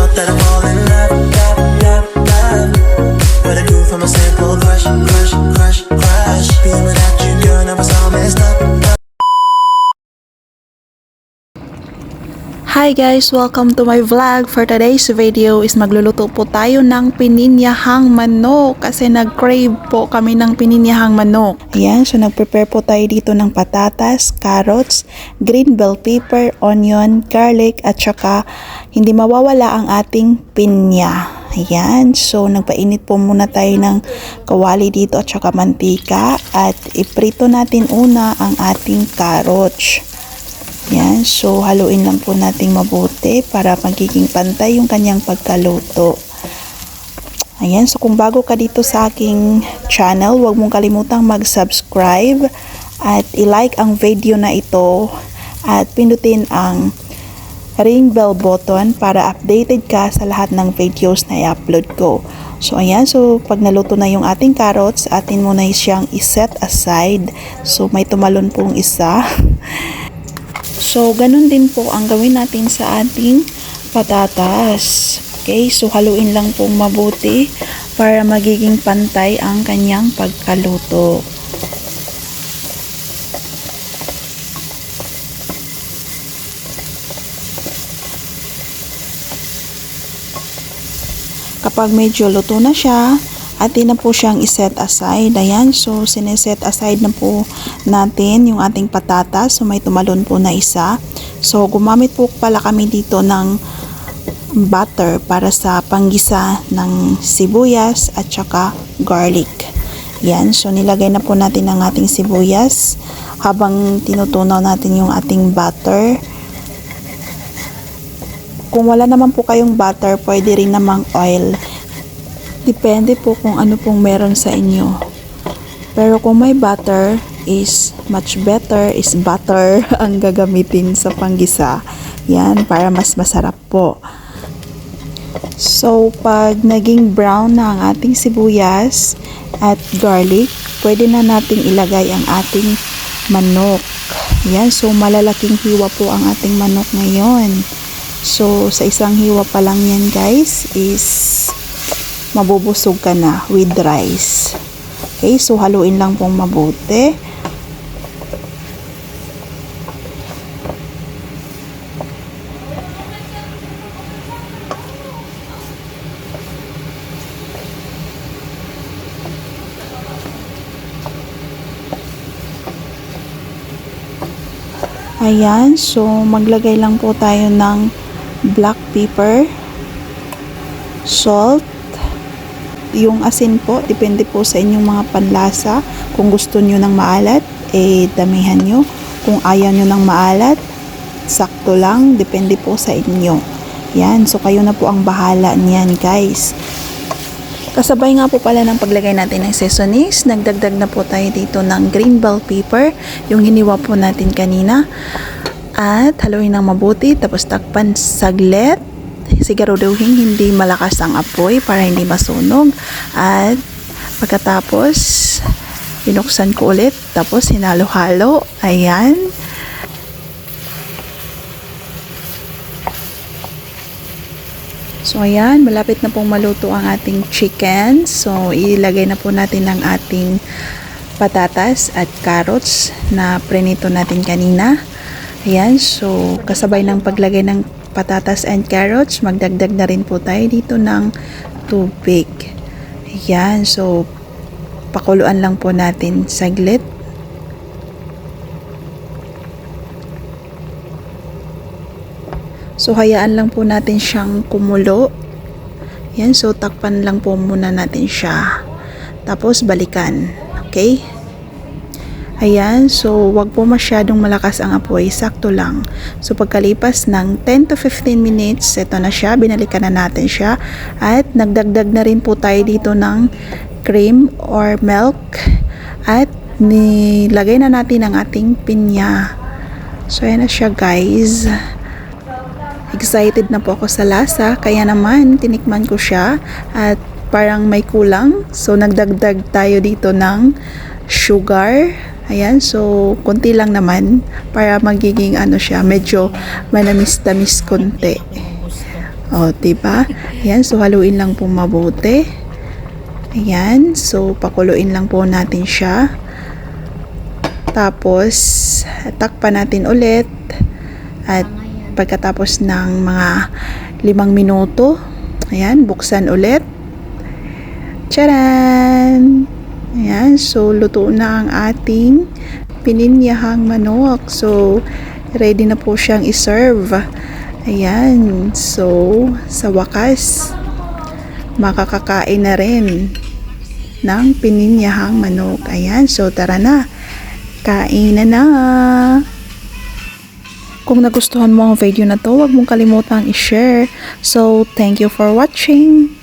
thought that all in. What I do from a simple crush, crush, crush, crush. Hi guys! Welcome to my vlog. For today's video is magluluto po tayo ng pininyahang manok kasi nag-crave po kami ng pininyahang manok. Ayan, so nag-prepare po tayo dito ng patatas, carrots, green bell pepper, onion, garlic at saka hindi mawawala ang ating pinya. Ayan, so nagpainit po muna tayo ng kawali dito at saka mantika at iprito natin una ang ating carrots. Yan, so haluin lang po nating mabuti para magiging pantay yung kanyang pagkaluto. Ayan, so kung bago ka dito sa aking channel, huwag mong kalimutang mag-subscribe at i-like ang video na ito at pindutin ang ring bell button para updated ka sa lahat ng videos na i-upload ko. So ayan, so pag naluto na yung ating carrots, atin muna siyang iset aside. So may tumalon pong isa. So, ganun din po ang gawin natin sa ating patatas. Okay, so haluin lang pong mabuti para magiging pantay ang kanyang pagkaluto. Kapag medyo luto na siya, atin na po siyang iset aside. Ayan, so sineset aside na po natin yung ating patatas. So may tumalon po na isa. So gumamit po pala kami dito ng butter para sa panggisa ng sibuyas at saka garlic. Yan, so nilagay na po natin ang ating sibuyas habang tinutunaw natin yung ating butter. Kung wala naman po kayong butter, pwede rin namang oil. Depende po kung ano pong meron sa inyo. Pero kung may butter, is much better is butter ang gagamitin sa panggisa. Yan, para mas masarap po. So, pag naging brown na ang ating sibuyas at garlic, pwede na nating ilagay ang ating manok. Yan, so malalaking hiwa po ang ating manok ngayon. So, sa isang hiwa pa lang yan guys is mabubusog ka na with rice. Okay, so haluin lang pong mabuti. Ayan, so maglagay lang po tayo ng black pepper, salt, yung asin po, depende po sa inyong mga panlasa. Kung gusto nyo ng maalat, eh damihan nyo. Kung ayaw nyo ng maalat, sakto lang, depende po sa inyo. Yan, so kayo na po ang bahala niyan guys. Kasabay nga po pala ng paglagay natin ng seasonings, nagdagdag na po tayo dito ng green bell pepper, yung hiniwa po natin kanina. At haluin ng mabuti, tapos takpan saglit. Siguraduhin hindi malakas ang apoy para hindi masunog. At pagkatapos, binuksan ko ulit, tapos hinalo-halo. Ayan. So ayan, malapit na pong maluto ang ating chicken. So ilagay na po natin ang ating patatas at carrots na prenito natin kanina. Ayan, so kasabay ng paglagay ng patatas and carrots, magdagdag na rin po tayo dito ng tubig. Ayan, so pakuluan lang po natin saglit. So, hayaan lang po natin siyang kumulo. Yan, so takpan lang po muna natin siya. Tapos, balikan. Okay? Ayan, so wag po masyadong malakas ang apoy, sakto lang. So pagkalipas ng 10 to 15 minutes, ito na siya, binalikan na natin siya. At nagdagdag na rin po tayo dito ng cream or milk. At nilagay na natin ang ating pinya. So ayan na siya guys. Excited na po ako sa lasa, kaya naman tinikman ko siya at parang may kulang. So nagdagdag tayo dito ng sugar. Ayan, so konti lang naman para magiging ano siya, medyo manamis-tamis konti. O, diba? Ayan, so haluin lang po mabuti. Ayan, so pakuluin lang po natin siya. Tapos, takpan natin ulit. At pagkatapos ng mga limang minuto, ayan, buksan ulit. Charan! Ayan, so luto na ang ating pininyahang manok. So, ready na po siyang iserve. Ayan, so sa wakas, makakakain na rin ng pininyahang manok. Ayan, so tara na. Kain na na. Kung nagustuhan mo ang video na to, huwag mong kalimutang i-share. So, thank you for watching.